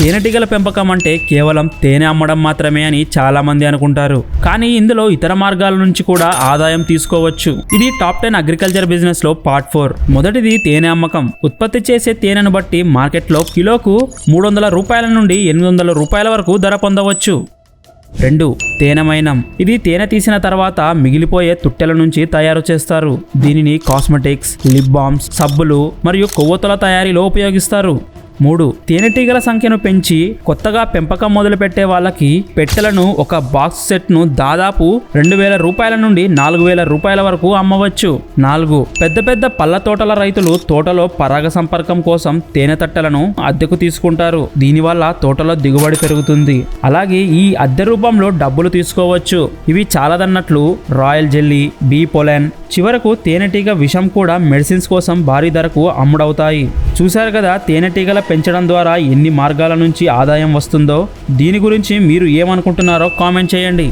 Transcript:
తేనెటీగల పెంపకం అంటే కేవలం తేనె అమ్మడం మాత్రమే అని చాలా మంది అనుకుంటారు. కానీ ఇందులో ఇతర మార్గాల నుంచి కూడా ఆదాయం తీసుకోవచ్చు. ఇది టాప్ టెన్ అగ్రికల్చర్ బిజినెస్లో పార్ట్ ఫోర్. మొదటిది తేనె అమ్మకం. ఉత్పత్తి చేసే తేనెను బట్టి మార్కెట్లో కిలోకు మూడు వందల రూపాయల నుండి ఎనిమిది వందల రూపాయల వరకు ధర పొందవచ్చు. రెండు తేనెమైనం ఇది తేనె తీసిన తర్వాత మిగిలిపోయే తుట్టెల నుంచి తయారు చేస్తారు. దీనిని కాస్మెటిక్స్ లిప్ బామ్స్ సబ్బులు మరియు కొవ్వొత్తుల తయారీలో ఉపయోగిస్తారు. మూడు తేనెటీగల సంఖ్యను పెంచి కొత్తగా పెంపకం మొదలుపెట్టే వాళ్ళకి పెట్టెలను ఒక బాక్స్ సెట్ను దాదాపు రెండు వేల రూపాయల నుండి నాలుగు వేల రూపాయల వరకు అమ్మవచ్చు. నాలుగు పెద్ద పెద్ద పళ్ళ తోటల రైతులు తోటలో పరాగ సంపర్కం కోసం తేనె తట్టలను అద్దెకు తీసుకుంటారు. దీనివల్ల తోటలో దిగుబడి పెరుగుతుంది. అలాగే ఈ అద్దె రూపంలో డబ్బులు తీసుకోవచ్చు. ఇవి చాలదన్నట్లు రాయల్ జెల్లీ బీ పొలెన్ చివరకు తేనెటీగ విషం కూడా మెడిసిన్స్ కోసం భారీ ధరకు అమ్ముడవుతాయి. చూశారు కదా తేనెటీగల పెంచడం ద్వారా ఎన్ని మార్గాల నుంచి ఆదాయం వస్తుందో? దీని గురించి మీరు ఏమనుకుంటున్నారో కామెంట్ చేయండి.